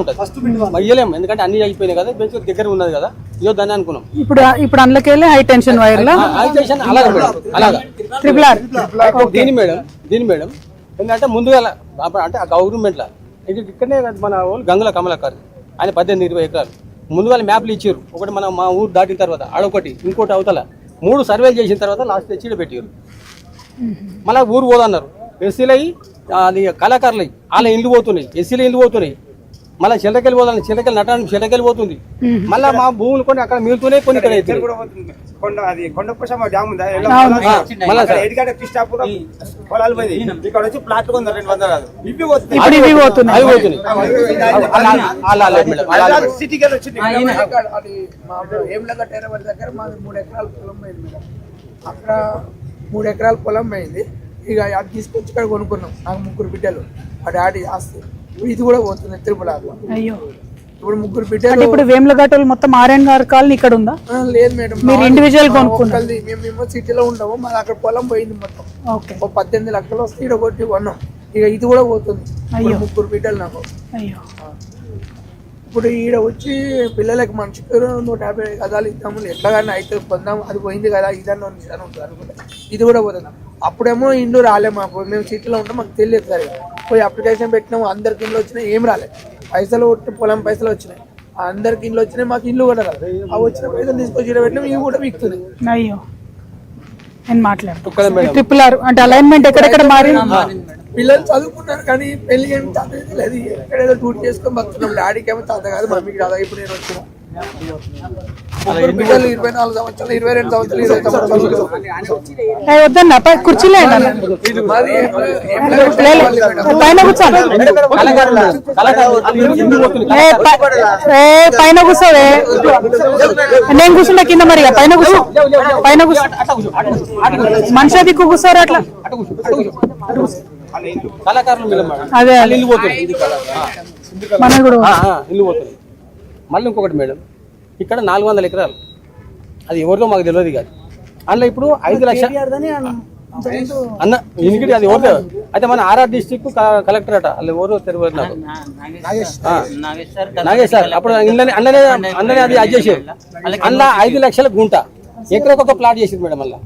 ఉంటుంది. ఎందుకంటే అన్ని అయిపోయినాయి కదా బెంచ్ దగ్గర ఉన్నది కదా. ఇవ్వద్దని అనుకున్నాం. ఇప్పుడు ఇప్పుడు అందులోకెళ్ళి హై టెన్షన్ వైర్లో అయితే అలాగా మేడం అలాగా. ట్రిపుల్ ఆర్ దీని మేడం దీని మేడం ఎందుకంటే ముందుగా అప్పుడు అంటే ఆ గవర్నమెంట్లో ఇది ఇక్కడనే మన వాళ్ళు గంగుల కమలాకర్ ఆయన పద్దెనిమిది ఇరవై ఎకరాలు. ముందు వాళ్ళు మ్యాప్లు ఇచ్చారు. ఒకటి మన మా ఊరు దాటిన తర్వాత ఆడొకటి ఇంకోటి అవతల. మూడు సర్వేలు చేసిన తర్వాత లాస్ట్ తెచ్చి పెట్టారు. మళ్ళీ ఊరు పోదన్నారు. ఎస్సీలు అయ్యి అది కళాకారులు అయ్యి వాళ్ళ ఇల్లు పోతున్నాయి. ఎస్సీల ఇల్లు పోతున్నాయి. మళ్ళీ చిల్లకెళ్ళి పోదాలి చిల్లకెళ్ళి నటానికి చిల్లకెళ్ళి పోతుంది. మళ్ళీ మా భూములు కొన్ని అక్కడ మిగులుతున్నాయి కొన్ని ఇక్కడ అక్కడ మేడం ఎకరాల పొలం పోయింది మేడం. అక్కడ మూడు ఎకరాల పొలం పోయింది. ఇక అది తీసుకొచ్చి ఇక్కడ కొనుక్కున్నాం. నాకు ముగ్గురు బిడ్డలు. మా డాడీ ఆస్తి. ఇది కూడా పోతుంది తిరుపతిలో అయ్యో. ఇప్పుడు ముగ్గురు అంటే ఇప్పుడు వేములగట్టలు మొత్తం ఆర్ఎన్ గారి కాలనీ ఇక్కడ ఉందా? లేదు మేడం. మీరు individual కొనుక్కున్నారు? మేము మేము సిటీలో ఉంటాము మాది అక్కడ పొలం పోయింది మొత్తం. ఓకే. ఒక పద్దెనిమిది లక్షలు వస్తే ఇక్కడ కొట్టి కొన్నాం. ఇక ఇది కూడా పోతుంది. అయ్యో. ముగ్గురు బిడ్డలు నాకు. అయ్యో. ఇప్పుడు ఈడ వచ్చి పిల్లలకి మనిషికి నూట యాభై గదాలు ఇద్దాము ఎట్లాగైనా అయితే పొందాం అది పోయింది కదా ఇదన్నా ఉంటుంది అనుకుంటా. ఇది కూడా పోతుంది. అప్పుడేమో ఇండ్లు రాలే మాకు. మేము సిటీలో ఉంటాం మాకు తెలియదు సరే పోయి అప్లికేషన్ పెట్టినాము అందరికి ఇండ్లు వచ్చినాయి ఏం రాలేదు పైసలు కొట్టి పొలం పైసలు వచ్చినాయి. అందరికి ఇండ్లు వచ్చినాయి మాకు ఇల్లు కూడా రాలేదు ఆ వచ్చిన పైసలు తీసుకొచ్చి పెట్టినాం ఇవి కూడా విక్తున్నాయి అయ్యో. నేను మాట్లాడతాను ఒక్కదే మేడం. ట్రిపుల్ ఆర్ అంటే అలైన్మెంట్ ఎక్కడెక్కడ మారి పిల్లలు చదువుకున్నారు కానీ పెళ్ళి ఏమి తాత లేదు. ఎక్కడేదో డ్యూటీ చేసుకొని బతున్నాం డాడీకి ఏమో తాత కాదు మమ్మీకి తాత ఇప్పుడు నేను వచ్చిన. ముగ్గురు ఇరవై నాలుగు సంవత్సరాలు ఇరవై రెండు సంవత్సరాలు ఇరవై సంవత్సరాలు వద్దన్న కుర్చీలో పైన కూర్చోండి. పైన కూర్చోవే. నేను కూర్చున్నా కింద మరి ఇక పైన కూర్చో. పైన కూర్చో. మనిషి దిక్కు కూర్చోరు అట్లా. అదే వాళ్ళు ఇల్లు పోతున్నాయి మన కూడా ఇల్లు పోతుంది మళ్ళీ ఇంకొకటి మేడం ఇక్కడ నాలుగు వందల ఎకరాలు. అది ఎవరిలో మాకు తెలియదు కాదు అందులో ఇప్పుడు ఐదు లక్షలు అన్న ఇంకటి అది. ఎవరు అయితే మన ఆర్ఆర్ డిస్టిక్ కలెక్టర్ అట వాళ్ళు ఎవరు తెలియదు నాకు. నాగేష్ సార్. అప్పుడు అన్ననే అన్ననే అది అది చేసారు అందులో ఐదు లక్షల గుంట. ఎకరకొక ప్లాట్ చేసారు మేడం మళ్ళీ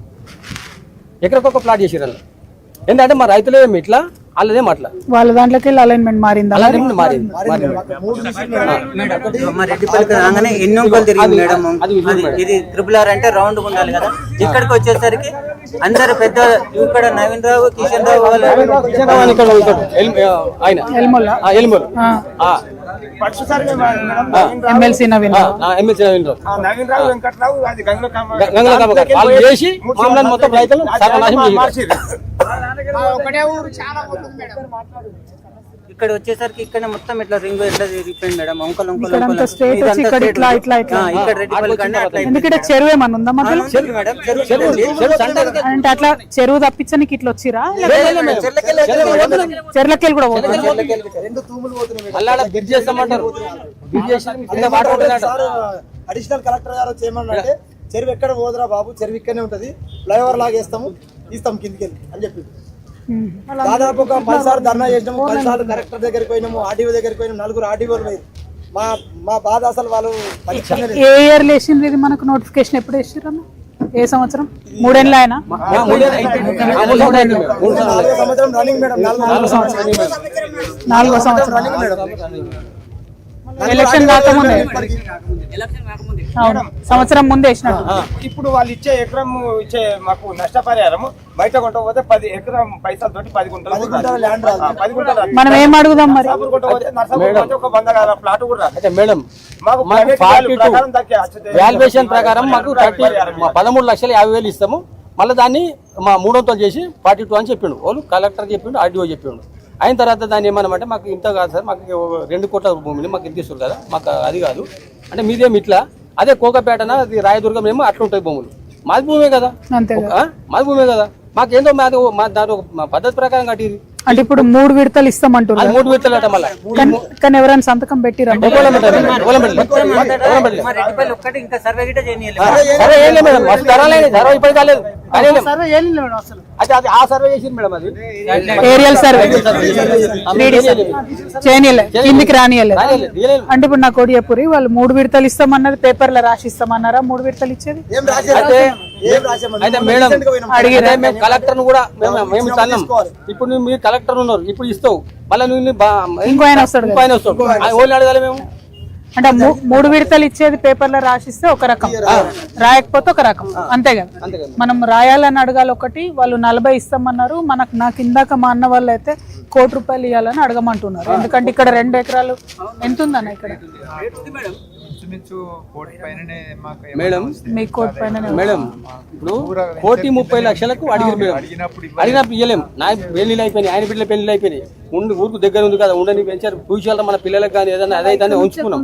ఎకరకొక ప్లాట్ చేసారు అందులో. ఏంటంటే మా రైతులేమో ఇట్లా వాళ్ళదేమో అట్లా వాళ్ళ దాంట్లోకి వెళ్ళి అలైన్మెంట్ మారిందా? మారింది. రాగానే ఎన్నో తిరిగింది మేడం. ఇది త్రిపుల్ ఆర్ అంటే రౌండ్ ఉండాలి కదా. ఇక్కడికి వచ్చేసరికి అందరు పెద్ద ఇక్కడ నవీన్ రావు కిషన్ రావు వాళ్ళు ఆయన. ఎల్మోలా? MLC Naveen MLC Naveen Rao. Naveen Rao Venkatrao అది గంగుల. వాళ్ళు చేసి మామూలు మొత్తం రైతులు సర్వనాశనం చేశారు. మార్చిర్రు. ఇక్కడ వచ్చేసరికి ఇక్కడ మొత్తం ఇట్లా రింగ్ ఎట్లా తిరిగిపోయింది మేడం? అంకల్ అంకల్ ఇక్కడ అంతా straight వచ్చి ఇక్కడ ఇట్లా, ఇట్లా, ఇట్లా. ఇక్కడ రెడ్డిపల్లి కంటే అట్లా ఎందుకంటే చెరువు ఏమన్నా ఉందా మధ్యలో చెరువు మేడం చెరువు అంటే అట్లా చెరువు తప్పించడానికి ఇట్లా వచ్చిరా? చెర్లకెళ్ళి కూడా బిడ్ చేస్తామంటారు. అడిషనల్ కలెక్టర్ గారు వచ్చి ఏమన్నారంటే చెరువు ఎక్కడ పోదురా బాబు చెరువు ఇక్కడనే ఉంటది. ఫ్లైఓవర్ లాగా వేస్తాము తీస్తాం కిందికి వెళ్ళి అని చెప్పి దాదాపు ఒక పదిసార్లు ధర్నా చేసినాము పదిసార్లు కలెక్టర్ దగ్గరికి పోయినాము ఆర్డీఓ దగ్గరికి పోయినాము నలుగురు ఆర్డీఓలు పోయి. మా మా బాధ అసలు వాళ్ళు ఏ ఇయర్ వేసిండ్రు ఇది మనకు నోటిఫికేషన్ ఎప్పుడు అన్న? ఏ సంవత్సరం? మూడేళ్ళ ఆయన. నాలుగో సంవత్సరం ఎలక్షన్ కాకముందే అవును. సంవత్సరం ముందే వేసినట్టు. ఇప్పుడు వాళ్ళు ఇచ్చే ఎకరం ఇచ్చే మాకు నష్టపరిహారం బయట కొంట పోతే పది ఎకరం పైసలు తోటి పది గుంటలు పది గుంటల. మనం ఏం అడుగుదాం మరి? ఒక వంద ప్లాట్ కూడా మేడం మాకు వాల్యుయేషన్ ప్రకారం మాకు థర్టీ పదమూడు లక్షల యాభై వేలు ఇస్తాము. మళ్ళీ దాన్ని మా మూడొంతులు చేసి ఫార్టీ టూ అని చెప్పిండు. వాళ్ళు కలెక్టర్ చెప్పిండు ఆర్డీఓ చెప్పిండు. అయిన తర్వాత దాన్ని ఏమన్నామంటే మాకు ఇంత కాదు సార్ మాకు రెండు కోట్ల భూమిని మాకు ఇంత ఇస్తారు కదా మాకు అది కాదు. అంటే మీదేమి ఇట్లా? అదే కోకపేటన అది రాయదుర్గం ఏమో అట్లా ఉంటాయి భూములు. మాది భూమే కదా? మాది భూమే కదా. మాకేందో మాది మా దాని పద్ధతి ప్రకారం కట్టింది అంటే ఇప్పుడు మూడు విడతలు ఇస్తామంటున్నారు. మూడు విడతలు మళ్ళీ. కానీ- ఎవరైనా సంతకం అది ఏరియల్ సర్వే కిందికి రానియలేదు. అంటే ఇప్పుడు నా కోడి చెప్పురి వాళ్ళు మూడు విడతలు ఇస్తామన్నది పేపర్లో రాసి ఇస్తామన్నారా? మూడు విడతలు ఇచ్చేది? అయితే మేడం. అడిగితే మేము కలెక్టర్ కూడా మేము తీసుకోవాలి. ఇప్పుడు నువ్వు మీరు కలెక్టర్ ఉన్నారు ఇప్పుడు ఇస్తావు. మళ్ళీ నువ్వు ఇంకో ఆయన వస్తాడు ఇంకో ఆయన వస్తాడు. అడగాలి మేము. అంటే మూడు విడతలు ఇచ్చేది పేపర్లో రాసిస్తే ఒక రకం. రాయకపోతే ఒక రకం. అంతే కదా. అంతే కదా. మనం రాయాలని అడగాలి ఒకటి వాళ్ళు నలభై ఇస్తామన్నారు మనకు నాకు ఇందాక మా అన్న వాళ్ళు అయితే కోటి రూపాయలు ఇవ్వాలని అడగమంటున్నారు. ఎందుకంటే ఇక్కడ రెండు ఎకరాలు. ఎంత ఉందన్న ఇక్కడ? ఇంచుమించు కోటి పైననే మాకు ఏమన్నా మేడం వస్తే మీకు కోటి పైన మేడం ఇప్పుడు కోటి ముప్పై లక్షలకు అడిగిరు మేడం. అడిగినప్పుడు అడిగినప్పుడు ఇవ్వలేం నా అయిపోయినాయి ఆయన బిడ్డల పెళ్ళిళ్ళు అయిపోయినాయి. ఉండి ఊరుకు దగ్గర ఉంది కదా ఉండని పెంచారు. ఫ్యూచర్ మన పిల్లలకు కానీ ఏదైనా అదైతే ఉంచుకున్నాం.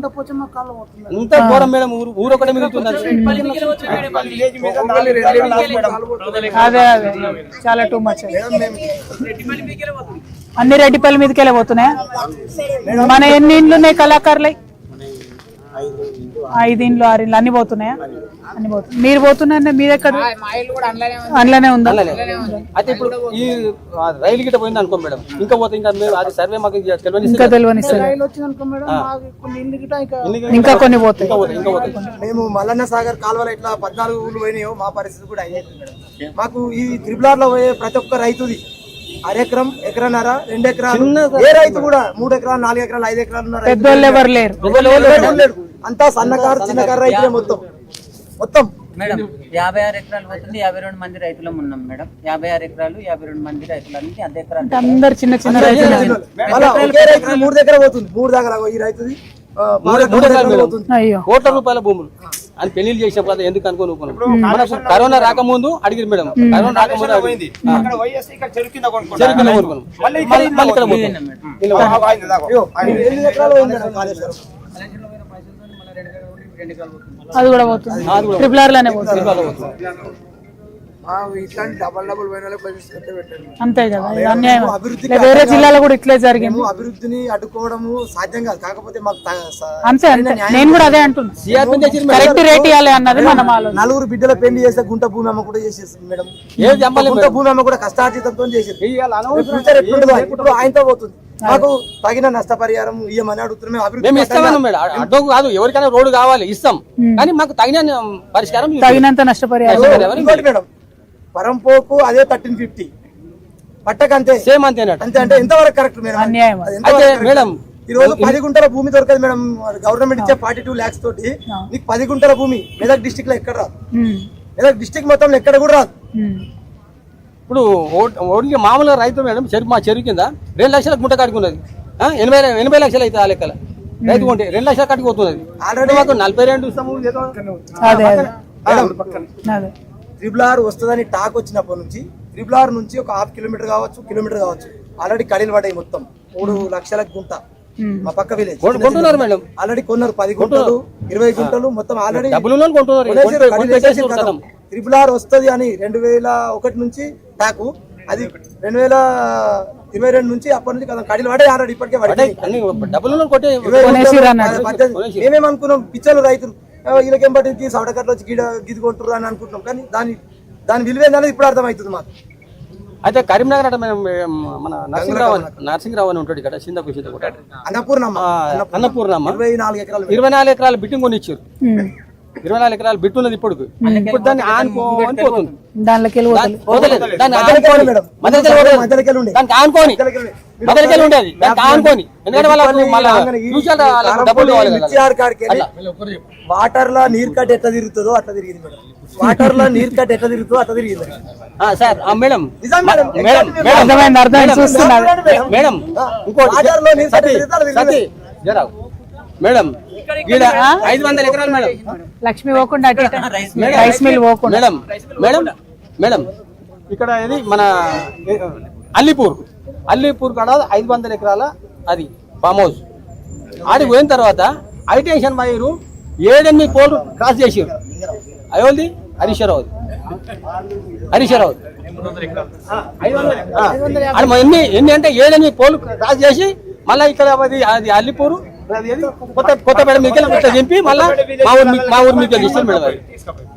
అంత ఘోరం మేడం ఊరు ఊరు ఒకటే మిగులుతుంది. అదే అదే. చాలా టూ మచ్ అన్ని రెడ్డిపల్లి మీదకి వెళ్ళిపోతున్నాయా మన ఎన్ని ఇండ్లు ఉన్నాయి కళాకారులై? ఐదు ఇండ్లు ఆరు ఇండ్లు అన్ని పోతున్నాయా? అన్ని పోతున్నాయి. మీరు పోతున్నారంటే మీరు ఎక్కడ అందులోనే ఉందా. అయితే ఇప్పుడు ఈ రైలు గిట్ట పోయింది అనుకో మేడం. ఇంకా పోతే ఇంకా మేము అది సర్వే మాకు ఇక తెలియని ఇంకా తెలియని సరే ఇంకా కొన్ని పోతాయి. ఇంకా పోతే ఇంకా పోతే మేము మల్లన్న సాగర్ కాలువలో ఇట్లా పద్నాలుగు ఊళ్ళు పోయినాయో మా పరిస్థితి కూడా అయ్యేది మాకు ఈ త్రిబులార్లో పోయే ప్రతి ఒక్క రైతుది అరెకరం ఎకరన్నర రెండు ఎకరాలు ఏ రైతు కూడా మూడు ఎకరాలు నాలుగు ఎకరాలు ఐదు ఎకరాలు ఉన్న రైతు పెద్దోళ్ళు ఎవరు లేరు. అంతా సన్నకారు చిన్నకారు రైతులే మొత్తం. మొత్తం. మేడం యాభై ఆరు ఎకరాలు పోతుంది యాభై రెండు మంది రైతులం ఉన్నాం మేడం. యాభై ఆరు ఎకరాలు యాభై రెండు మంది రైతులు అన్ని అర్ధ ఎకరాలు అందరు చిన్న చిన్న రైతులు. మూడు దగ్గర పోతుంది. మూడు దగ్గర ఈ రైతుది. కోట్ల రూపాయల భూములు. అని పెళ్ళి చేసినప్పుడు అది ఎందుకు అనుకోని. మనకు కరోనా రాకముందు అడిగింది మేడం. కరోనా రాకముందు కింద కింద అది కూడా పోతుంది. ట్రిపుల్ ఆర్లోనే పోతుంది. ఇట్లాంటి డబల్ డబల్ పోయిన పెట్టండి. అంతే కదా అన్యాయం లే, వేరే జిల్లాలో కూడా ఇట్లే జరిగింది. అభివృద్ధిని అడ్డుకోవడము సాధ్యం కాదు. కాకపోతే మాకు అంతే అంతే. నేను కూడా అదే అంటున్నా. కరెక్ట్ రేట్ ఇవ్వాలి అన్నది మనం నలుగురు బిడ్డల పెళ్ళి చేస్తే గుంట భూమి అమ్మ కూడా చేసేసింది మేడం. గుంట భూమి అమ్మ కూడా కష్టార్జితంతో చేసేది ఇప్పుడు ఆయనతో పోతుంది. మాకు తగిన నష్టపరిహారం ఇయ్యమని అడుగుతున్నాం. అభివృద్ధి కాదు ఎవరికైనా రోడ్డు కావాలి ఇస్తాం. కానీ మాకు తగిన పరిష్కారం. తగినంత నష్టపరిహారం. మేడం. పరంపోకు అదే థర్టీన్ ఫిఫ్టీ పట్టకంతే. సేమ్ అంతేనట. అంతే అంటే ఎంతవరకు కరెక్ట్ మేడం? అన్యాయం అయితే? మేడం, ఈ రోజు పది గుంటల భూమి దొరకదు మేడం. గవర్నమెంట్ ఇచ్చే ఫార్టీ టూ లాక్స్ తోటి నీకు పది గుంటల భూమి మెదక్ డిస్టిక్లో ఎక్కడ రాదు? మెదక్ డిస్టిక్ మొత్తం ఎక్కడ కూడా రాదు. ఇప్పుడు ఓన్లీ మామూలుగా రైతు మేడం చెరుకు మా చెరుకు కింద రెండు లక్షలకు గుంట కట్టుకున్నది. ఎనభై ఎనభై లక్షలు అయితే ఆ లెక్కల. రైతు కొంటే రెండు లక్షలు కట్టుకుపోతున్నది. ఆల్రెడీ మాకు నలభై రెండు. త్రిబుల్ ఆర్ వస్తుందని టాక్ వచ్చినప్పటి నుంచి త్రిబుల్ ఆర్ నుంచి ఒక హాఫ్ కిలోమీటర్ కావచ్చు కిలోమీటర్ కావచ్చు ఆల్రెడీ కడీలు పడ్డాయి మొత్తం. మూడు లక్షల గుంట. మా పక్క విలేజ్ కొన్- కొంటున్నారు మేడం. ఆల్రెడీ కొన్నారు పది గుంటలు ఇరవై గుంటలు మొత్తం ఆల్రెడీ. త్రిబుల్ ఆర్ వస్తుంది అని రెండు వేల ఒకటి నుంచి టాకు అది రెండు వేల ఇరవై రెండు నుంచి అప్పటి నుంచి కదా కడీలు పడే ఆల్రెడీ ఇప్పటికే పడ్డాయి. మేమేమనుకున్నాం పిచ్చలు రైతులు వీళ్ళకేం పట్టింది? సవడకట్లు వచ్చి గిడ గిది కొంటుర్రు అని అనుకుంటున్నాం. కానీ దాని దాని విలువ ఏందనేది ఇప్పుడు అర్థమవుతుంది మాకు. అయితే కరీంనగర్ అంటే మన నరసింహరావు అని- నరసింహరావు అని ఉంటాడు ఇక్కడ చింతకు చింత కూడా అన్నపూర్ణమ్మ. అన్నపూర్ణమ్మ. ఇరవై నాలుగు ఎకరాలు ఇరవై నాలుగు ఎకరాల బిట్టింగ్ కొని ఇచ్చారు. ఇరవై నాలుగు ఎకరాలు బిట్టు ఉన్నది ఇప్పుడు ఇప్పుడు దాన్ని ఆనుకోని పోతుంది. వెళ్ళి పోతలేదు దాన్ని ఆనుకోని. దానికి ఆనుకోని ఉండేది దానికి ఆనుకోని ఎందుకంటే మళ్ళీ వాళ్ళకి డబ్బులు వెళ్ళి వాటర్లో నీరు కట్ ఎట్లా తిరుగుతుందో అట్లా తిరిగింది మేడం. వాటర్లో నీరు కట్ ఎట్లా తిరుగుతుందో అట్లా తిరిగింది ఆ, సార్ మేడం. మేడం. మేడం ఇంకోటి మేడం ఐదు వందల ఎకరాలు మేడం. లక్ష్మి పోకుండా. Rice mill. పోకుండా. Madam madam madam. ఇక్కడ ఇది మన అల్లిపూర్. అల్లిపూర్ కాడ ఐదు వందల ఎకరాల అది ఫామ్ హౌస్ ఆడికి పోయిన తర్వాత హైటెన్షన్ వైరు ఏడెనిమిది పోలు క్రాస్ చేసారు. అయోల్ది హరీశ్వరరావు. హరీశ్వరరావు. ఎన్ని ఎన్ని అంటే ఏడెనిమిది పోలు క్రాస్ చేసి మళ్ళీ ఇక్కడ అది అది అల్లిపూరు కొత్త కొత్తపేట మీకు ఇట్లా దింపి మళ్ళీ మా ఊరు మీ- ఊరు మీకు ఇస్తాం మేడం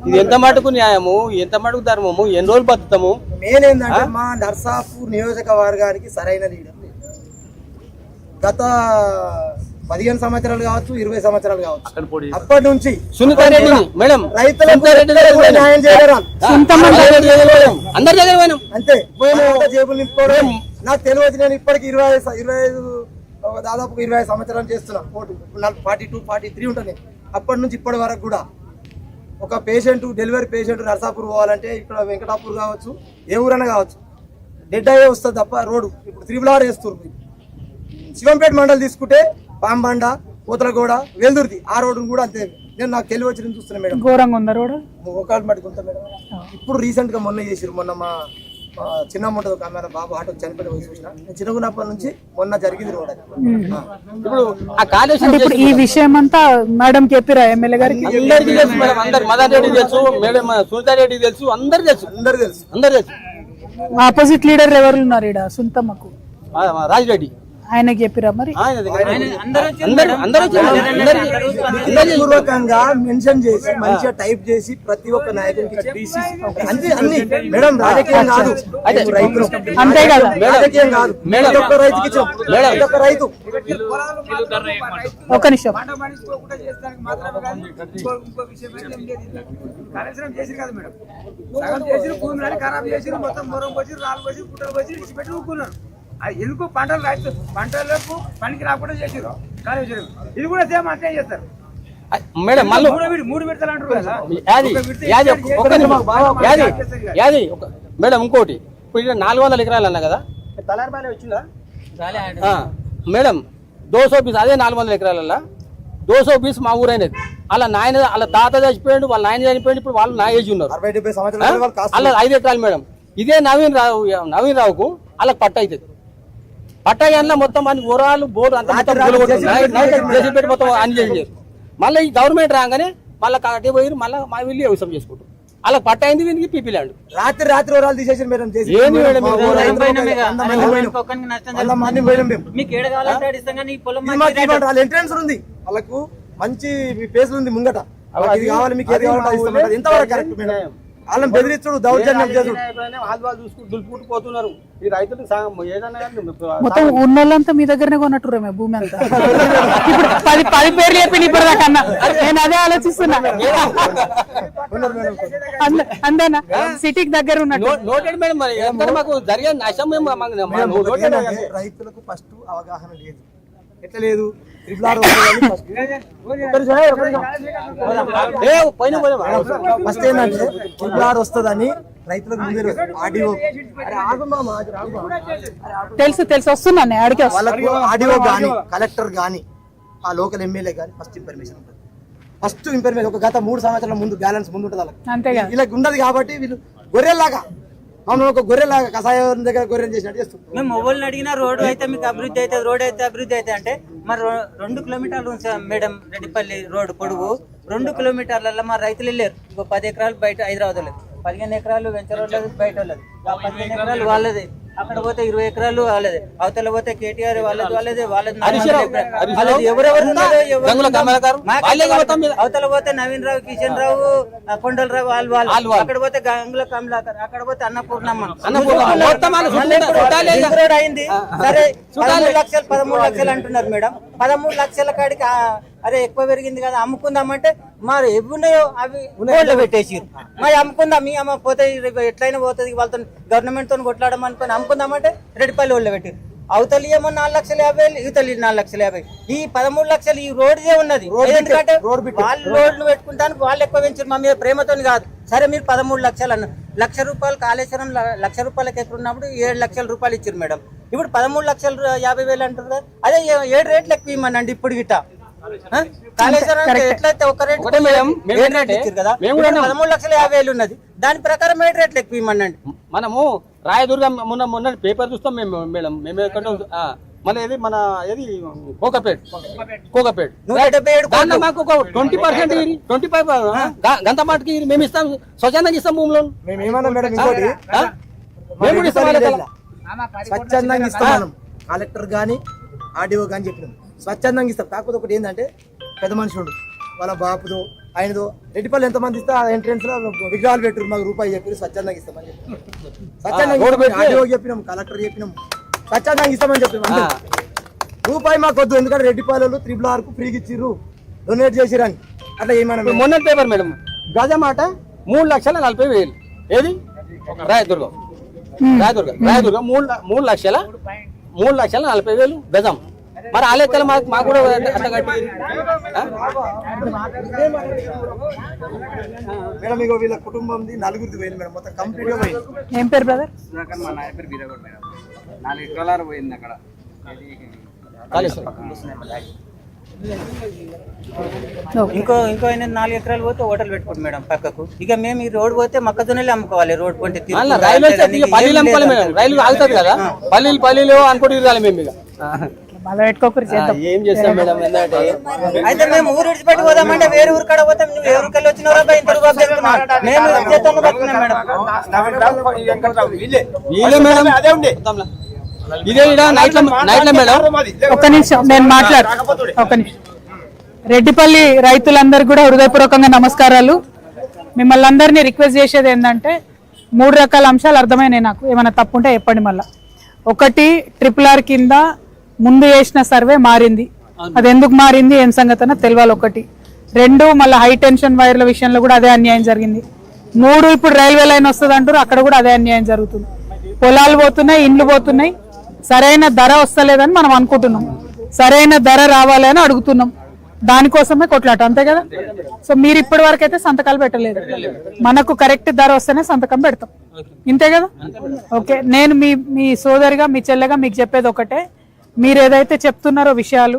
ఇది ఎంత మటుకు న్యాయము? ఎంత మటుకు ధర్మము? ఎన్ని రోజులు బతుకుతాము? మెయిన్ ఏంటంటే మా నర్సాపూర్ నియోజకవర్గానికి సరైన లీడర్. గత పదిహేను సంవత్సరాలు కావచ్చు ఇరవై సంవత్సరాలు కావచ్చు. అప్పటి నుంచి మేడం. రైతులకు సునీతారెడ్డి రైతులకు పోయినాం. న్యాయం చేయలేరు. అందరి దగ్గర అంతే. జేబులు నింపుకోవడం నాకు తెలియదు. నేను ఇప్పటికి ఇరవై ఇరవై ఐదు దాదాపు ఇరవై ఐదు సంవత్సరాలు చేస్తున్నా. పోటీ ఫార్టీ టూ ఫార్టీ త్రీ నేను. అప్పటి నుంచి ఇప్పటి వరకు కూడా ఒక పేషెంట్ డెలివరీ పేషెంట్ నర్సాపూర్ పోవాలంటే ఇక్కడ వెంకటాపూర్ కావచ్చు ఏ ఊరైనా కావచ్చు. డెడ్ అయ్యే వస్తుంది తప్ప రోడ్డు ఇప్పుడు త్రిబుల్ ఆర్ వేస్తున్నారు శివంపేట మండలి తీసుకుంటే పాంబండ పూతలగూడ వెల్దుర్తి ఆ రోడ్డు కూడా అంతే. నేను నాకు తెలివి వచ్చి చూస్తున్నా మేడం. ఘోరంగా ఉందా ఒకళ్ళు మట్టుకుంటా మేడం. ఇప్పుడు రీసెంట్గా మొన్న చేసిరు మొన్న మా మా చిన్న ఉంటుంది ఒక ఆమె బాబు ఆటో చనిపోయిన వయసు చూసిన. నేను చిన్నగున్నప్పటి నుంచి మొన్న జరిగింది రోడ్ అది. ఇప్పుడు ఆ కాళేశ్వరం అంటే ఇప్పుడు ఈ విషయం అంతా మేడం చెప్పిరా ఎమ్మెల్యే గారికి? అందరికీ తెలుసు మేడం అందరు మదన్ రెడ్డి తెలుసు మేడం సునీతారెడ్డి తెలుసు అందరు తెలుసు. అందరు తెలుసు. అందరు తెలుసు. ఆపోజిట్ లీడర్ ఎవరు ఉన్నారు ఈడ? సుంతమ్మకు. రాజిరెడ్డి. ఆయనకి చెప్పిరా మరి? పూర్వకంగా మెన్షన్ చేసి మంచిగా టైప్ చేసి ప్రతి ఒక్క నాయకుడికి అన్ని అన్ని మేడం రాజకీయం కాదు. రైతులు. అంతే కదా. రాజకీయం కాదు. ప్రతి ఒక్క రైతుకి ఇచ్చాం మేడం. ప్రతి ఒక్క రైతు. ఒక నిమిషం. మొత్తం మొరం పోసి రాళ్ళు పోసి పుట్టలు పోసి ఊరుకున్నారు. అది ఎందుకు పంటలు రైతు పంటలకు పనికి రాకుండా చేసిరు కాళేశ్వరం ఇది కూడా సేమ్ అంతే చేస్తారు. మేడం మళ్ళీ మూడు విడతలు అంటారు యాది ఇంకోటి. ఇప్పుడు నాలుగు వందల ఎకరాలు అన్నా కదా? తలారిపాలెం వచ్చిందా? మేడం దోసో బీస్ అదే నాలుగు వందల ఎకరాలల్లో దోసో బీస్ మా ఊరైనది. అలా నాయన వాళ్ళ తాత చచ్చిపోయాడు వాళ్ళ నాయన చనిపోయాడు ఇప్పుడు వాళ్ళు నా ఏజ్ ఉన్నారు. అలా ఐదు ఎకరాలు మేడం. ఇదే నవీన్ రావు నవీన్ రావుకు వాళ్ళకి పట్ట అవుతుంది. పట్ట అన్న మొత్తం అన్ని ఊరాలు బోర్డు అంతా పెట్టి మొత్తం అన్ని చేసి మళ్ళీ ఈ గవర్నమెంట్ రాగానే మళ్ళీ కట్టి పోయి మళ్ళీ మా వెళ్ళి వ్యవసాయం చేసుకుంటాం వాళ్ళకి పట్ట అయింది వీనికి పీపీ ల్యాండ్. రాత్రి రాత్రి వరాలు తీసేసి మేడం ఎంట్రన్స్ ఉంది. వాళ్ళకు మంచి పేసులు ఉంది ముంగట. కావాలి మీకు ఏది అంటారు. ఎంతవరకు కరెక్ట్ మేడం. వాళ్ళని బెదిరించుడు దౌర్జన్యం చేసుడు ఈ రైతులు మొత్తం ఉన్నోళ్ళంతా మీ దగ్గరనే కొన్నట్టురేమే భూమి అంతా. ఇప్పుడు పది పది పేర్లు చెప్పి ఇప్పటిదాకా అన్న. నేను అదే ఆలోచిస్తున్నా. అంద- అంతేనా సిటీకి దగ్గర ఉన్నట్టు. నో- నోటెడ్ మేడం మరి మాకు జరిగే నష్టం మేము రైతులకు ఫస్ట్ అవగాహన లేదు. ఎట్లా లేదు ఫస్ట్ ఏంటంటే ట్రిపుల్ ఆర్ వస్తుందని రైతులకు ముందే ఆడియో. తెలుసు తెలుసు. వస్తున్నాను వాళ్ళకు ఆడియో గాని కలెక్టర్ గాని ఆ లోకల్ ఎమ్మెల్యే గాని ఫస్ట్ ఇన్ఫర్మేషన్ ఉంటుంది. ఫస్ట్ ఇన్ఫర్మేషన్ ఒక గత మూడు సంవత్సరాల ముందు బ్యాలెన్స్ ముందు ఉంటుంది వాళ్ళకి. వీళ్ళకి ఉండదు కాబట్టి వీళ్ళు గొర్రెల్లాగా మమ్మల్ని ఒక గొర్రెలాగా కషాయం దగ్గర గొర్రెలు చేసినట్టు చేస్తారు. మేము మొబైల్ అడిగినా రోడ్డు అయితే మీకు అభివృద్ధి అయితే రోడ్ అయితే అభివృద్ధి అయితే అంటే మరి రెండు కిలోమీటర్లు ఉంది సార్ మేడం రెడ్డిపల్లి రోడ్డు పొడుగు. రెండు కిలోమీటర్లలో మా రైతులు వెళ్ళారు ఇంకో పది ఎకరాలు బయట హైదరాబాద్ వాళ్ళది పదిహేను ఎకరాలు వెంచర్ వాళ్ళది బయట వాళ్ళది. పదిహేను ఎకరాలు వాళ్ళది. అక్కడ పోతే ఇరవై ఎకరాలు వాళ్ళది. అవతల పోతే కేటీఆర్ వాళ్ళది వాళ్ళది వాళ్ళది ఎవరెవరు. అవతల పోతే నవీన్ రావు కిషన్ రావు కొండలరావు వాళ్ళు. వాళ్ళు. అక్కడ పోతే గంగుల కమలాకర్ అక్కడ పోతే అన్నపూర్ణమ్మ. అయింది. సరే పదమూడు లక్షలు పదమూడు లక్షలు అంటున్నారు మేడం. పదమూడు లక్షల కాడికి అరే ఎక్కువ పెరిగింది కదా అమ్ముకుందామంటే మరి ఎవి ఉన్నాయో అవి బోర్డులో పెట్టేసి మరి అమ్ముకుందాం మీ అమ్మ పోతే ఎట్లయినా పోతుంది వాళ్ళతో గవర్నమెంట్తో కొట్లాడమనుకొని అమ్ముకుందామంటే రెడ్డిపల్లి వాళ్ళు పెట్టారు అవతలి ఏమో నాలుగు లక్షల యాభై వేలు, ఇవతలి నాలుగు లక్షల యాభై. ఈ పదమూడు లక్షలు ఈ రోడ్దే ఉన్నది. ఎందుకంటే వాళ్ళు రోడ్లు పెట్టుకుంటానికి వాళ్ళు ఎక్కువ పెంచారు మా మీద ప్రేమతో కాదు. సరే మీరు పదమూడు లక్షలు అన్న. లక్ష రూపాయలు కాళేశ్వరం లక్ష రూపాయలకి ఎక్కడ ఉన్నప్పుడు ఏడు లక్షల రూపాయలు ఇచ్చారు మేడం. ఇప్పుడు పదమూడు లక్షలు యాభై వేలు అంటారు కదా. అదే ఏడు రేట్లు ఎక్కువ ఇమ్మనండి ఇప్పుడు గిట్ట. పదమూడు లక్షల యాభై వేలు ఉన్నది. దాని ప్రకారం ఏడు రేట్లు ఎక్కువ ఇమ్మనండి మనము రాయదుర్గం మొన్న మొన్న పేపర్ చూస్తాం మేము మేడం. మేము ఎక్కడ ఆ, మన ఏది? మన ఏది? కోకపేట్. కోకపేట్. దాంట్లో మాకు ఒక ట్వంటీ పర్సెంట్ ట్వంటీ ఫైవ్ గంత మాటకి మేము ఇస్తాం స్వచ్ఛందంగా ఇస్తాం భూమిలో. మేము. స్వచ్ఛందంగా ఇస్తాం మనం. కలెక్టర్ కానీ ఆర్డీఓ కానీ చెప్పినాం. స్వచ్ఛందంగా ఇస్తాం కాకపోతే ఒకటి ఏంటంటే పెద్ద మనిషి ఉండు వాళ్ళ బాపుదో ఆయనదో రెడ్డిపల్లి ఎంతమంది ఇస్తే ఆ ఎంట్రెన్స్లో విగ్రహాలు పెట్టారు మాకు రూపాయి చెప్పి స్వచ్ఛందంగా ఇస్తామని చెప్పి. స్వచ్ఛందంగా చెప్పినాం కలెక్టర్ చెప్పినాం. స్వచ్ఛందంగా ఇస్తామని చెప్పినాం. రూపాయి మాకు వద్దు ఎందుకంటే రెడ్డిపాలెలు త్రిబుల్ ఆర్కు ఫ్రీగా ఇచ్చిర్రు డొనేట్ చేసిరని. అట్లా ఏమన్నా మొన్న పేపర్ మేడం గజమాట మూడు లక్షల నలభై వేలు. ఏది? రాయదుర్గం. రాయదుర్గం రాయదుర్గం మూడు మూడు లక్షల మూడు లక్షల నలభై వేలు గజం. మరి ఆ లెక్కలు మాకు మాకు కూడా? మేడం ఇగో వీళ్ళ కుటుంబంది నలుగురిది పోయింది మేడం మొత్తం కంప్లీట్గా పోయింది. ఏం పేరు బ్రదర్ సుధాకర్ మా నాయ పేరు బీరగౌడ్ మేడం. నాలుగు ఎకరాలు పోయింది అక్కడ. ఇంకో ఇంకో ఆయన నాలుగు ఎకరాలు పోతే హోటల్ పెట్టుకోండి మేడం పక్కకు. ఇక మేము ఈ రోడ్ పోతే మొక్కజొన్నలే అమ్ముకోవాలి రోడ్ కొంటే మళ్ళా రైలు పల్లీలు అమ్ముకోవాలి. మేడం. రైలు ఆగుతుంది కదా. పల్లీలు పల్లీలు అనుకుంటే మేము ఇక మళ్ళీ పెట్టుకోకూరి ఆ, చేద్దాం. ఏం చేస్తాం మేడం ఏంటంటే అయితే మేము ఊరు విడిచిపెట్టి పోదామంటే వేరే ఊరు కాడ పోతాం నువ్వు ఏ ఊరికెళ్ళి వచ్చినావు రా ఇంత రూపాయలు చెప్తున్నావు మేము చేతుల్లో పట్టుకున్నాం మేడం. వీళ్ళే మేడం. మొత్తంలో. ఇదే ఈడ నైట్ల నైట్ల మేడం. ఒక్క నిమిషం నేను మాట్లాడు. ఒక్క నిమిషం. రెడ్డిపల్లి రైతులందరికీ కూడా హృదయపూర్వకంగా నమస్కారాలు. మిమ్మల్ని అందరినీ రిక్వెస్ట్ చేసేది ఏంటంటే మూడు రకాల అంశాలు అర్థమైనాయి నాకు. ఏమైనా తప్పుంటే చెప్పండి మళ్ళా. ఒకటి ట్రిపుల్ ఆర్ కింద ముందు చేసిన సర్వే మారింది. అది ఎందుకు మారింది? ఏం సంగతి అన్న తెలియాలి ఒకటి. రెండు మళ్ళీ హై టెన్షన్ వైర్ల విషయంలో కూడా అదే అన్యాయం జరిగింది. మూడు ఇప్పుడు రైల్వే లైన్ వస్తుంది అంటారు అక్కడ కూడా అదే అన్యాయం జరుగుతుంది. పొలాలు పోతున్నాయి ఇండ్లు పోతున్నాయి. సరైన ధర వస్తలేదని మనం అనుకుంటున్నాం. సరైన ధర రావాలి అని అడుగుతున్నాం. దానికోసమే కొట్లాట అంతే కదా? సో మీరు ఇప్పటి వరకు అయితే సంతకాలు పెట్టలేదు. మనకు కరెక్ట్ ధర వస్తేనే సంతకం పెడతాం. ఇంతే కదా? ఓకే. నేను మీ మీ సోదరిగా మీ చెల్లెగా మీకు చెప్పేది ఒకటే. మీరు ఏదైతే చెప్తున్నారో విషయాలు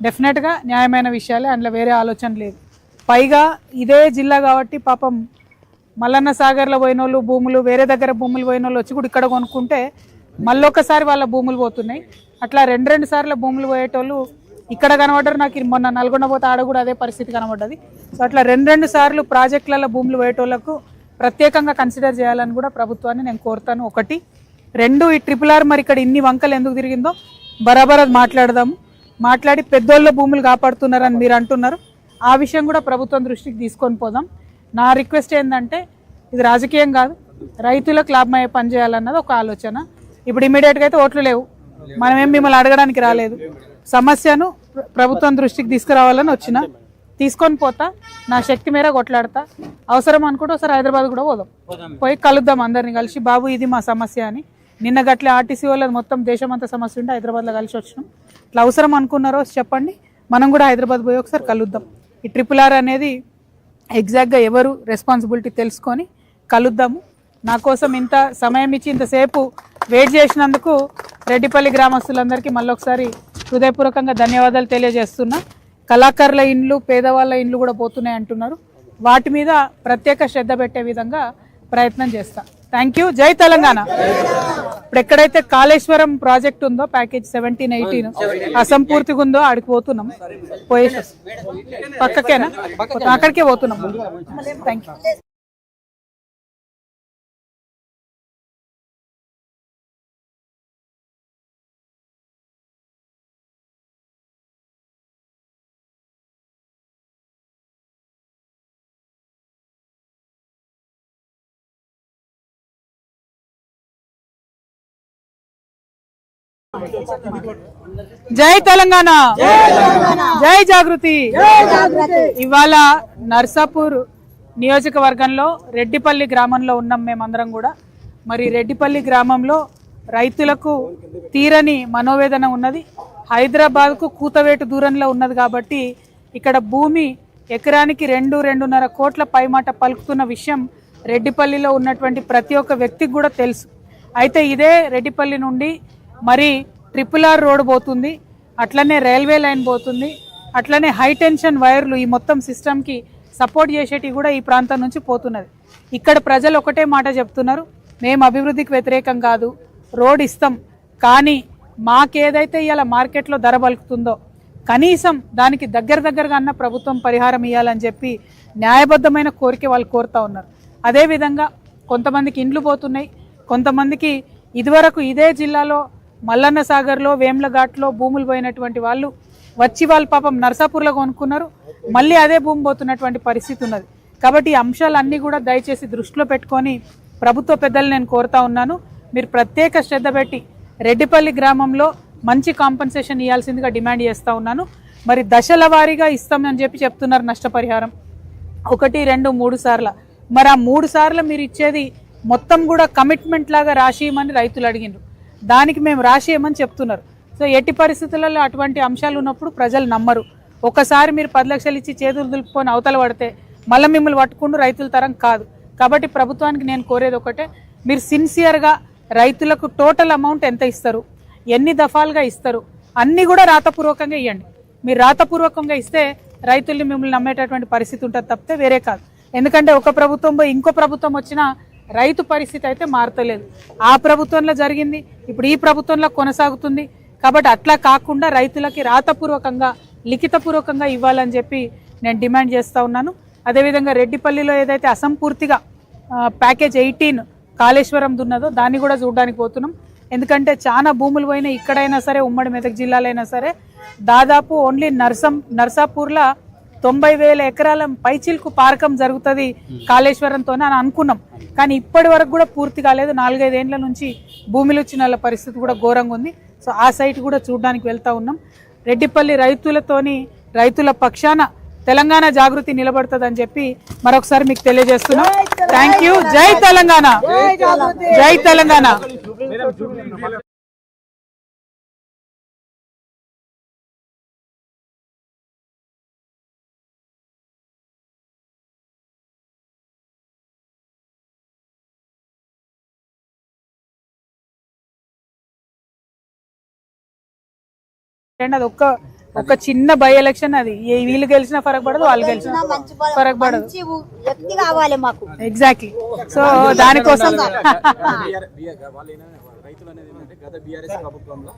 డెఫినెట్గా న్యాయమైన విషయాలే అందులో వేరే ఆలోచన లేదు. పైగా ఇదే జిల్లా కాబట్టి పాపం మల్లన్న సాగర్లో పోయిన వాళ్ళు భూములు వేరే దగ్గర భూములు పోయిన వాళ్ళు వచ్చి కూడా ఇక్కడ కొనుక్కుంటే మళ్ళొకసారి వాళ్ళ భూములు పోతున్నాయి. అట్లా రెండు రెండు సార్లు భూములు పోయేటోళ్ళు ఇక్కడ కనబడ్డారు నాకు మొన్న నల్గొండ పోతే ఆడ కూడా అదే పరిస్థితి కనబడ్డది. సో అట్లా రెండు రెండు సార్లు ప్రాజెక్టులలో భూములు పోయేటోళ్ళకు ప్రత్యేకంగా కన్సిడర్ చేయాలని కూడా ప్రభుత్వాన్ని నేను కోరుతాను. ఒకటి రెండు ఈ ట్రిపుల్ ఆర్ మరి ఇక్కడ ఇన్ని వంకలు ఎందుకు తిరిగిందో బరాబర్ అది మాట్లాడదాము. మాట్లాడి పెద్దోళ్ళ భూములు కాపాడుతున్నారని మీరు అంటున్నారు. ఆ విషయం కూడా ప్రభుత్వం దృష్టికి తీసుకొని పోదాం. నా రిక్వెస్ట్ ఏంటంటే ఇది రాజకీయం కాదు. రైతులకు లాభమయ్యే పని చేయాలన్నది ఒక ఆలోచన. ఇప్పుడు ఇమీడియట్గా అయితే ఓట్లు లేవు. మనమేం మిమ్మల్ని అడగడానికి రాలేదు. సమస్యను ప్ర- ప్రభుత్వం దృష్టికి తీసుకురావాలని వచ్చిన. తీసుకొని పోతా. నా శక్తి మేర కొట్లాడతా. అవసరం అనుకుంటే ఒకసారి హైదరాబాద్ కూడా పోదాం. పోయి కలుద్దాం అందరిని కలిసి. బాబు ఇది మా సమస్య అని. నిన్న గట్ల ఆర్టీసీ వాళ్ళది మొత్తం దేశమంతా సమస్య ఉంటే హైదరాబాద్లో కలిసి వచ్చినాం. ఇట్లా అవసరం అనుకున్నారో చెప్పండి. మనం కూడా హైదరాబాద్ పోయి ఒకసారి కలుద్దాం. ఈ ట్రిపుల్ ఆర్ అనేది ఎగ్జాక్ట్గా ఎవరు రెస్పాన్సిబిలిటీ తెలుసుకొని కలుద్దాము. నా కోసం ఇంత సమయం ఇచ్చి ఇంతసేపు వెయిట్ చేసినందుకు రెడ్డిపల్లి గ్రామస్తులందరికీ మళ్ళొకసారి హృదయపూర్వకంగా ధన్యవాదాలు తెలియజేస్తున్నా. కళాకారుల ఇండ్లు పేదవాళ్ళ ఇండ్లు కూడా పోతున్నాయి అంటున్నారు. వాటి మీద ప్రత్యేక శ్రద్ధ పెట్టే విధంగా ప్రయత్నం చేస్తాను థ్యాంక్ యూ జై తెలంగాణ. ఇప్పుడు ఎక్కడైతే కాళేశ్వరం ప్రాజెక్ట్ ఉందో ప్యాకేజ్ సెవెంటీన్ ఎయిటీన్ అసంపూర్తిగా ఉందో ఆడికి పోతున్నాం. పోయేసి. పక్కకేనా? అక్కడికే పోతున్నాం. థ్యాంక్ యూ జై తెలంగాణ. జై జాగృతి. ఇవాళ నర్సాపూర్ నియోజకవర్గంలో రెడ్డిపల్లి గ్రామంలో ఉన్నాం మేమందరం కూడా. మరి రెడ్డిపల్లి గ్రామంలో రైతులకు తీరని మనోవేదన ఉన్నది. హైదరాబాద్కు కూతవేటు దూరంలో ఉన్నది కాబట్టి ఇక్కడ భూమి ఎకరానికి రెండు రెండున్నర కోట్ల పైమాట పలుకుతున్న విషయం రెడ్డిపల్లిలో ఉన్నటువంటి ప్రతి ఒక్క వ్యక్తికి కూడా తెలుసు. అయితే ఇదే రెడ్డిపల్లి నుండి మరి ట్రిపుల్ ఆర్ రోడ్ పోతుంది అట్లనే రైల్వే లైన్ పోతుంది అట్లనే హై టెన్షన్ వైర్లు ఈ మొత్తం సిస్టమ్కి సపోర్ట్ చేసేటివి కూడా ఈ ప్రాంతం నుంచి పోతున్నది. ఇక్కడ ప్రజలు ఒకటే మాట చెప్తున్నారు మేము అభివృద్ధికి వ్యతిరేకం కాదు రోడ్ ఇస్తాం కానీ మాకేదైతే ఇవాళ మార్కెట్లో ధర పలుకుతుందో కనీసం దానికి దగ్గర దగ్గరగా అన్న ప్రభుత్వం పరిహారం ఇవ్వాలని చెప్పి న్యాయబద్ధమైన కోరిక వాళ్ళు కోరుతూ ఉన్నారు. అదేవిధంగా కొంతమందికి ఇండ్లు పోతున్నాయి కొంతమందికి ఇదివరకు ఇదే జిల్లాలో మల్లన్న సాగర్లో వేమ్లఘాట్లో భూములు పోయినటువంటి వాళ్ళు వచ్చి వాళ్ళు పాపం నర్సాపూర్లో కొనుక్కున్నారు. మళ్ళీ అదే భూమి పోతున్నటువంటి పరిస్థితి ఉన్నది. కాబట్టి ఈ అంశాలన్నీ కూడా దయచేసి దృష్టిలో పెట్టుకొని ప్రభుత్వ పెద్దలు నేను కోరుతా ఉన్నాను. మీరు ప్రత్యేక శ్రద్ధ పెట్టి రెడ్డిపల్లి గ్రామంలో మంచి కాంపన్సేషన్ ఇవ్వాల్సిందిగా డిమాండ్ చేస్తూ ఉన్నాను. మరి దశల వారీగా ఇస్తామని చెప్పి చెప్తున్నారు నష్టపరిహారం. ఒకటి రెండు మూడు సార్ల. మరి ఆ మూడు సార్లు మీరు ఇచ్చేది మొత్తం కూడా కమిట్మెంట్ లాగా రాసియమని రైతులు అడిగినారు. దానికి మేము రాసేయమని చెప్తున్నారు. సో ఎట్టి పరిస్థితులలో అటువంటి అంశాలు ఉన్నప్పుడు ప్రజలు నమ్మరు. ఒకసారి మీరు పది లక్షలు ఇచ్చి చేతులు దులుపుకొని అవతల పడితే మళ్ళీ మిమ్మల్ని పట్టుకుంటూ రైతుల తరం కాదు. కాబట్టి ప్రభుత్వానికి నేను కోరేది ఒకటే మీరు సిన్సియర్గా రైతులకు టోటల్ అమౌంట్ ఎంత ఇస్తారు ఎన్ని దఫాలుగా ఇస్తారు అన్నీ కూడా రాతపూర్వకంగా ఇవ్వండి మీరు రాతపూర్వకంగా ఇస్తే రైతుల్ని మిమ్మల్ని నమ్మేటటువంటి పరిస్థితి ఉంటుంది తప్పితే వేరే కాదు. ఎందుకంటే ఒక ప్రభుత్వం ఇంకో ప్రభుత్వం వచ్చినా రైతు పరిస్థితి అయితే మారతలేదు. ఆ ప్రభుత్వంలో జరిగింది ఇప్పుడు ఈ ప్రభుత్వంలో కొనసాగుతుంది. కాబట్టి అట్లా కాకుండా రైతులకి రాతపూర్వకంగా లిఖితపూర్వకంగా ఇవ్వాలని చెప్పి నేను డిమాండ్ చేస్తూ ఉన్నాను. అదేవిధంగా రెడ్డిపల్లిలో ఏదైతే అసంపూర్తిగా ప్యాకేజ్ ఎయిటీన్ కాళేశ్వరం దున్నదో దాన్ని కూడా చూడడానికి పోతున్నాం. ఎందుకంటే చాలా భూములు పోయినా ఇక్కడైనా సరే ఉమ్మడి మెదక్ జిల్లాలైనా సరే దాదాపు ఓన్లీ నర్సం నర్సాపూర్లో తొంభై వేల ఎకరాల పైచిల్కు పారకం జరుగుతుంది కాళేశ్వరంతోనే అని అనుకున్నాం. కానీ ఇప్పటి వరకు కూడా పూర్తి కాలేదు. నాలుగైదేండ్ల నుంచి భూమిలో వచ్చిన పరిస్థితి కూడా ఘోరంగా ఉంది. సో ఆ సైట్ కూడా చూడడానికి వెళ్తా ఉన్నాం. రెడ్డిపల్లి రైతులతోని రైతుల పక్షాన తెలంగాణ జాగృతి నిలబడుతుందని చెప్పి మరొకసారి మీకు తెలియజేస్తున్నాం. థ్యాంక్ యూ జై తెలంగాణ. జై తెలంగాణ. అండ్ అది ఒక్క ఒక చిన్న బై ఎలక్షన్ అది. ఏ వీళ్ళు గెలిచినా ఫరక్ పడదు వాళ్ళు గెలిచినా ఫరక్ పడదు. మంచి వ్యక్తి కావాలి మాకు. ఎగ్జాక్ట్లీ సో దానికోసం రైతులు అనేది ఏంటంటే గత బీఆర్ఎస్ ప్రభుత్వంలో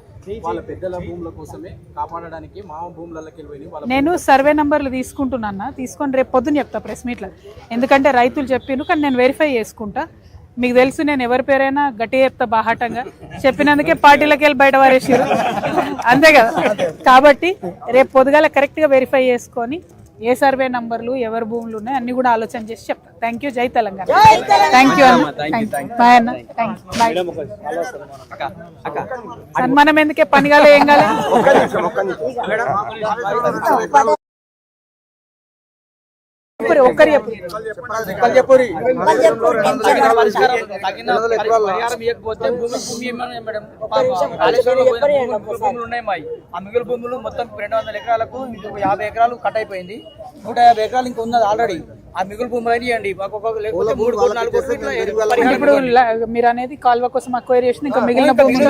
వాళ్ళ పెద్దల భూముల కోసమే కాపాడడానికి మా భూములకి వెళ్ళి వాళ్ళ నేను సర్వే నంబర్లు తీసుకుంటున్నా తీసుకొని రేపు పొద్దున చెప్తా ప్రెస్ మీట్లో. ఎందుకంటే రైతులు చెప్పిండ్రు కానీ నేను వెరిఫై చేసుకుంటా. మీకు తెలుసు నేను ఎవరి పేరైనా గట్టి చెప్తా బాహాటంగా. చెప్పినందుకే పార్టీలకు వెళ్ళి బయట వారేసారు అంతే కదా? కాబట్టి రేపు పొద్దుగాల కరెక్ట్గా వెరిఫై చేసుకొని ఏ సర్వే నంబర్లు ఎవరి భూములు ఉన్నాయి అన్ని కూడా ఆలోచన చేసి చెప్తా. థ్యాంక్ యూ జై తెలంగాణ. థ్యాంక్ యూ అన్న. థ్యాంక్ యూ బాయ్ అన్న. థ్యాంక్ యూ బాయ్ సన్మానం ఎందుకే? పని కాలే ఏం కాలే భూములు ఉన్నాయి మాయి. ఆ మిగులు భూములు మొత్తం రెండు వందల ఎకరాలకు యాభై ఎకరాలు కట్ అయిపోయింది. నూట యాభై ఎకరాలు ఇంకా ఉన్నది ఆల్రెడీ. ఆ మిగులు భూములు అని ఇవ్వండి. మాకు ఒక్కొక్క లేకపోతే మూడు కోట్లు నాలుగు కోట్లు ఇట్లా అంటే పరిహారం ఇప్పుడు ల- మీరు అనేది కాల్వ కోసం అక్వైర్ చేసిన ఇంకా మిగిలిన భూములు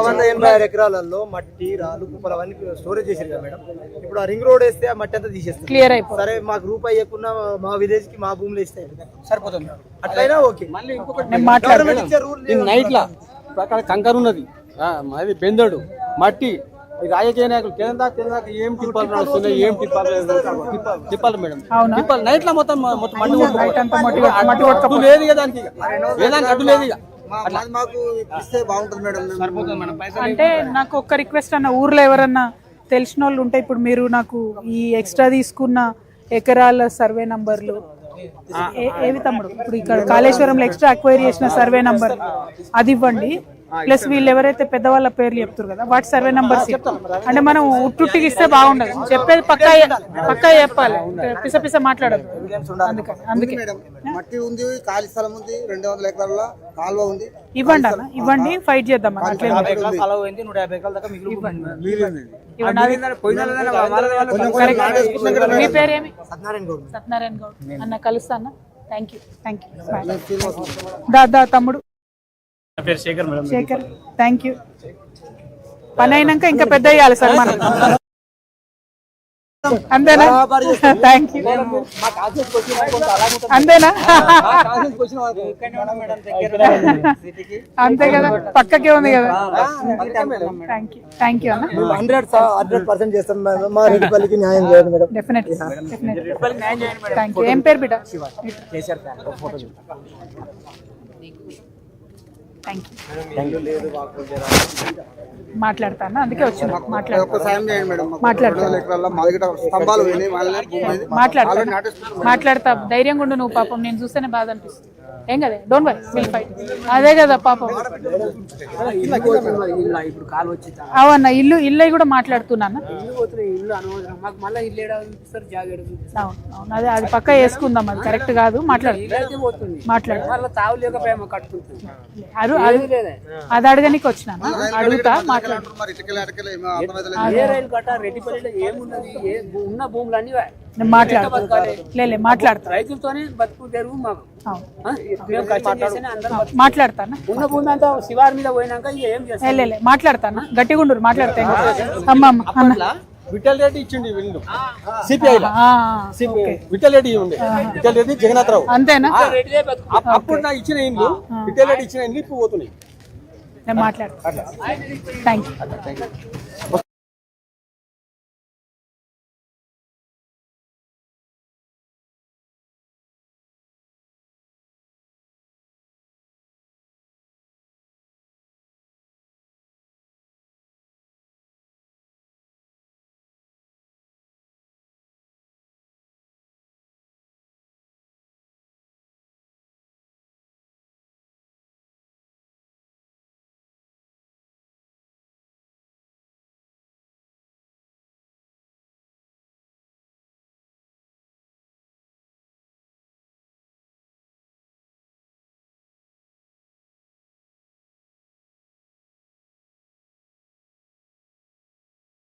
వంద ఎనభై ఆరు ఎకరాలలో మట్టి రాళ్ళు కుప్పలు అవన్నీ స్టోరేజ్ చేశారు కదా మేడం. ఇప్పుడు ఆ రింగ్ రోడ్ వేస్తే ఆ మట్టి అంతా తీసేస్తారు. క్లియర్ అయిపో సరే మాకు రూపాయి ఇవ్వకుండా మా విలేజ్కి మా భూములు ఇస్తాయి సరిపోతుంది. అట్లయినా ఓకే. మళ్ళీ ఇంకొకటి రూల్ నైట్లా అక్కడ కంకర ఉన్నది. ఆ, అది బెందడు. మట్టి రాజకీయ నాయకులు కేంద్ర కేంద్ర ఏం టిప్పాలు నడుస్తున్నాయి ఏం టిప్పాలు టిప్పాలు- మేడం. అవునా? టిప్పాలు నైట్లో మొత్తం మొత్తం మట్టి అడ్డు లేదు ఇక దానికి ఇక. ఏ దానికి అడ్డు లేదు ఇక. అంటే నాకు ఒక్క రిక్వెస్ట్ అన్న ఊర్లో ఎవరన్నా తెలిసిన వాళ్ళు ఉంటే ఇప్పుడు మీరు నాకు ఈ ఎక్స్ట్రా తీసుకున్న ఎకరాల సర్వే నంబర్లు. ఏవి తమ్ముడు? ఇప్పుడు ఇక్కడ కాళేశ్వరంలో ఎక్స్ట్రా అక్వైరీ చేసిన సర్వే నంబర్ అది ఇవ్వండి. ప్లస్ వీళ్ళు ఎవరైతే పెద్దవాళ్ళ పేర్లు చెప్తారు కదా వాటి సర్వే నంబర్స్ అంటే మనం ఉట్టుట్టికి ఇస్తే బాగుండదు. చెప్పేది పక్కా పక్కా చెప్పాలి. పిస పిస మాట్లాడదు అందుకని అందుకే మట్టి ఉంది ఖాళీ స్థలం ఉంది రెండు వందల ఎకరాల కాలువ ఉంది. ఇవ్వండి అన్న. ఇవ్వండి ఫైట్ చేద్దాం. మీ పేరేమి? సత్యనారాయణ గౌడ్. సత్యనారాయణ గౌడ్. అన్న కలుస్తా అన్న థ్యాంక్ యూ థ్యాంక్ యూ దా దా తమ్ముడు. శేఖర్ థ్యాంక్ యూ పని అయినాక ఇంకా పెద్ద అయ్యాలి సార్ మనం. అంతేనా? థ్యాంక్ యూ అంతేనా? అంతే కదా పక్కకే ఉంది కదా. థ్యాంక్ యూ థ్యాంక్ యూ అన్న. హండ్రెడ్ హండ్రెడ్ పర్సెంట్ చేస్తాం మేడం. మా రెడ్డిపల్లికి న్యాయం చేయండి madam. Definite definite thank you ఏం పేరు బిడ్డ? థ్యాంక్ యూ మాట్లాడతాను? అందుకే వచ్చిన. మాట్లాడతా సాయం చేయండి మేడం. మాట్లాడతా ఎకరాల్లో మా దగ్గర స్తంభాలు పోయినాయి వాళ్ళ భూమి మీద. మాట్లాడతా మాట్లాడతా ధైర్యంగా ఉండు నువ్వు పాపం. నేను చూస్తేనే బాధ అనిపిస్తుంది. ఏం కదా? డోంట్ వై విల్ ఫైట్ అదే కదా పాపం. ఇప్పుడు కాలు వచ్చి అవన్న ఇల్లు ఇల్లు కూడా మాట్లాడుతున్నాను? అవును అదే అది పక్క వేసుకుందాం అది. కరెక్ట్ కాదు. మాట్లాడు. మాట్లాడు. అరు అది అది అడగనికి వచ్చినాను? అడుగుతా మాట్లాడు. మరి ఇటుకలు అటకలు నేను మాట్లాడతా లేలే మాట్లాడతా రైతులతోనే బతుకు తెరువు. మాట్లాడతానా? శివారి మీద పోయినాక ఏం మాట్లాడతానా? గట్టిగా ఉండు మాట్లాడతా ఏం కాదు. అమ్మ అమ్మ అన్న విఠల్ రెడ్డి ఇచ్చిండి వీళ్ళు సిపిఐ ఆ, విఠల్ రెడ్డి ఉండే. విఠల్ రెడ్డి జగన్నాథ్ రావు అంతేనా అప్పుడు నా ఇచ్చిన ఇండ్లు విఠల్ రెడ్డి ఇచ్చిన ఇండ్లు ఇప్పుడు పోతున్నాయి. నేను మాట్లాడతా. Thank you